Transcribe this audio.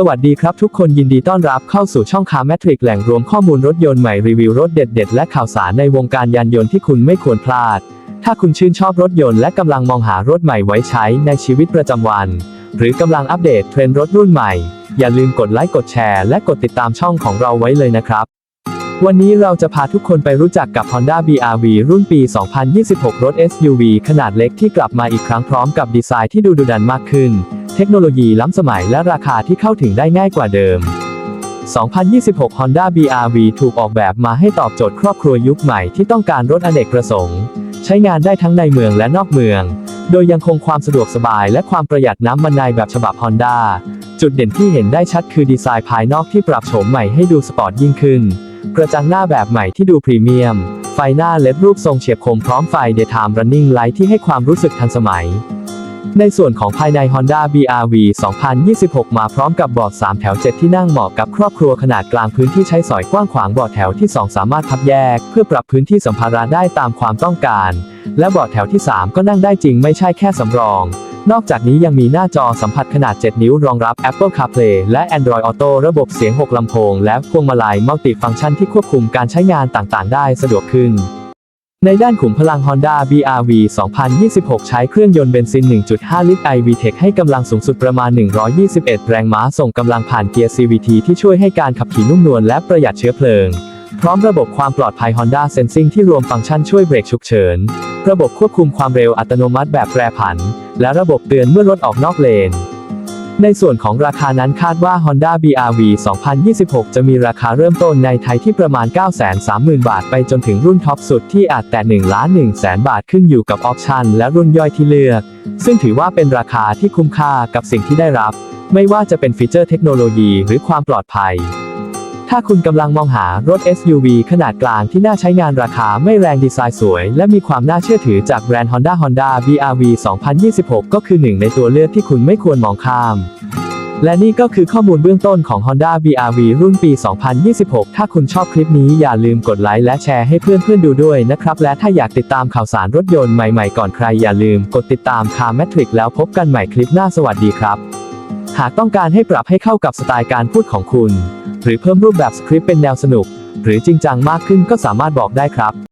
สวัสดีครับทุกคนยินดีต้อนรับเข้าสู่ช่องคาแมทริกแหล่งรวมข้อมูลรถยนต์ใหม่รีวิวรถเด็ด ๆ และข่าวสารในวงการยานยนต์ที่คุณไม่ควรพลาด ถ้าคุณชื่นชอบรถยนต์และกำลังมองหารถใหม่ไว้ใช้ในชีวิตประจำวัน หรือกำลังอัปเดตเทรนด์รถรุ่นใหม่ อย่าลืมกดไลค์กดแชร์และกดติดตามช่องของเราไว้เลยนะครับ วันนี้เราจะพาทุกคนไปรู้จักกับ Honda BRV รุ่นปี 2026 รถ SUV ขนาดเล็กที่กลับมาอีกครั้งพร้อมกับดีไซน์ที่ดูดุดันมากขึ้น เทคโนโลยีล้ำสมัยและราคาที่เข้าถึงได้ง่ายกว่าเดิม 2026 Honda BRV ถูกออกแบบมาให้ตอบโจทย์ครอบครัวยุคใหม่ที่ต้องการรถอเนกประสงค์ ใช้งานได้ทั้งในเมืองและนอกเมือง โดยยังคงความสะดวกสบายและความประหยัดน้ำมันในแบบฉบับ Honda จุดเด่นที่เห็นได้ชัดคือดีไซน์ภายนอกที่ปรับโฉมใหม่ให้ดูสปอร์ตยิ่งขึ้น กระจังหน้าแบบใหม่ที่ดูพรีเมียม ไฟหน้าเลดรูปทรงเฉียบคมพร้อมไฟ Daytime Running Light ที่ให้ความรู้สึกทันสมัย ในส่วนของภายใน Honda BRV 2026 มาพร้อมกับเบาะ3แถว 7 ที่นั่งเหมาะกับครอบครัวขนาดกลางพื้นที่ใช้สอยกว้างขวางเบาะแถวที่ 2 สามารถพับแยก เพื่อปรับพื้นที่สัมภาระได้ตามความต้องการ และเบาะแถวที่ 3 ก็นั่งได้จริงไม่ใช่แค่สำรอง นอกจากนี้ยังมีหน้าจอสัมผัสขนาด 7 นิ้วรองรับ Apple CarPlay และ Android Auto ระบบเสียง 6 ลำโพง และพวงมาลัยมัลติฟังก์ชันที่ควบคุมการใช้งานต่างๆ ได้สะดวกขึ้น ในด้านขุมพลัง Honda BRV 2026 ใช้เครื่องยนต์เบนซิน 1.5 ลิตร iVTEC ให้กำลังสูงสุดประมาณ 121 แรงม้าส่งกำลังผ่านเกียร์ CVT ที่ช่วยให้การขับขี่นุ่มนวลและประหยัดเชื้อเพลิง พร้อมระบบความปลอดภัย Honda Sensing ที่รวมฟังก์ชันช่วยเบรกฉุกเฉิน ระบบควบคุมความเร็วอัตโนมัติแบบแปรผัน และระบบเตือนเมื่อรถออกนอกเลน ในส่วนของราคานั้นคาดว่า Honda BRV 2026 จะมีราคาเริ่มต้นในไทยที่ประมาณ 930,000 บาท ไปจนถึงรุ่นท็อปสุดที่อาจแต่1ล้าน1แสนบาทขึ้นอยู่กับออปชันและรุ่นย่อยที่เลือก ซึ่งถือว่าเป็นราคาที่คุ้มค่ากับสิ่งที่ได้รับ ไม่ว่าจะเป็นฟีเจอร์เทคโนโลยีหรือความปลอดภัย ถ้าคุณกำลังมองหารถ SUV ขนาดกลางที่น่าใช้งานราคาไม่แรงดีไซน์สวย และมีความน่าเชื่อถือจากแบรนด์ Honda Honda BRV 2026 ก็คือหนึ่งในตัวเลือกที่คุณไม่ควรมองข้าม และนี่ก็คือข้อมูลเบื้องต้นของ Honda BRV รุ่นปี 2026 ถ้าคุณชอบคลิปนี้อย่าลืมกดไลค์และแชร์ให้เพื่อนๆดูด้วยนะครับ และถ้าอยากติดตามข่าวสารรถยนต์ใหม่ๆก่อนใครอย่าลืมกดติดตาม Car Metric แล้วพบกันใหม่คลิปหน้าสวัสดีครับ หากต้องการให้ปรับให้เข้ากับสไตล์การพูดของคุณ หรือเพิ่มรูปแบบสคริปต์เป็นแนวสนุก หรือจริงจังมากขึ้นก็สามารถบอกได้ครับ